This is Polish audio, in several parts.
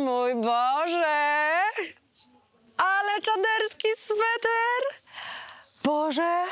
mój Boże! Ale czaderski sweter! Boże!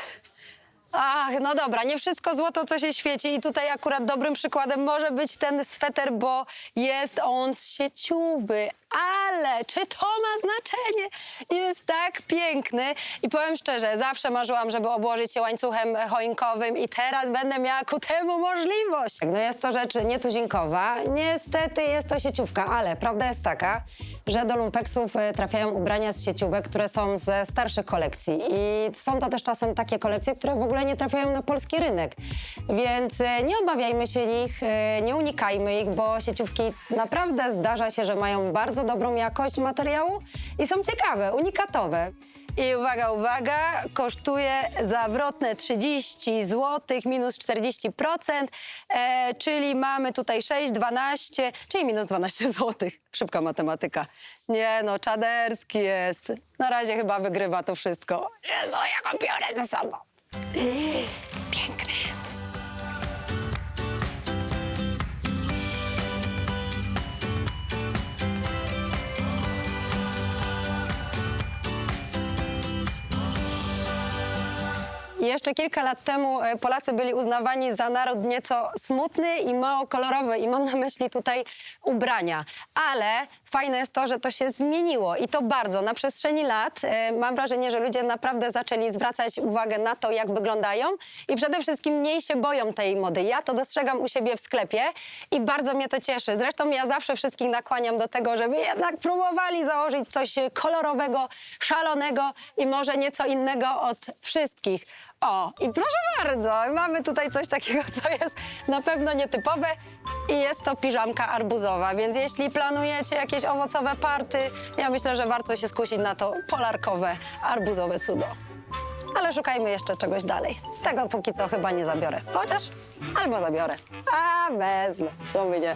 Ach, no dobra, nie wszystko złoto, co się świeci i tutaj akurat dobrym przykładem może być ten sweter, bo jest on z sieciuwy. Ale czy to ma znaczenie? Jest tak piękny i powiem szczerze, zawsze marzyłam, żeby obłożyć się łańcuchem choinkowym i teraz będę miała ku temu możliwość. No jest to rzecz nietuzinkowa. Niestety jest to sieciówka, ale prawda jest taka, że do lumpeksów e, trafiają ubrania z sieciówek, które są ze starszych kolekcji i są to też czasem takie kolekcje, które w ogóle nie trafiają na polski rynek. Więc e, nie obawiajmy się nich, e, nie unikajmy ich, bo sieciówki naprawdę zdarza się, że mają bardzo dobrą jakość materiału i są ciekawe, unikatowe. I uwaga, uwaga, kosztuje zawrotne 30 zł minus 40%, e, czyli mamy tutaj 6, 12, czyli minus 12 zł. Szybka matematyka. Nie no, czaderski jest. Na razie chyba wygrywa to wszystko. Jezu, ja biorę ze sobą. 哎。Jeszcze kilka lat temu e, Polacy byli uznawani za naród nieco smutny i mało kolorowy i mam na myśli tutaj ubrania. Ale fajne jest to, że to się zmieniło i to bardzo. Na przestrzeni lat e, mam wrażenie, że ludzie naprawdę zaczęli zwracać uwagę na to, jak wyglądają i przede wszystkim mniej się boją tej mody. Ja to dostrzegam u siebie w sklepie i bardzo mnie to cieszy. Zresztą ja zawsze wszystkich nakłaniam do tego, żeby jednak próbowali założyć coś kolorowego, szalonego i może nieco innego od wszystkich. O, i proszę bardzo, mamy tutaj coś takiego, co jest na pewno nietypowe i jest to piżamka arbuzowa, więc jeśli planujecie jakieś owocowe party, ja myślę, że warto się skusić na to polarkowe, arbuzowe cudo. Ale szukajmy jeszcze czegoś dalej. Tego póki co chyba nie zabiorę. Chociaż albo zabiorę. A wezmę, co mnie.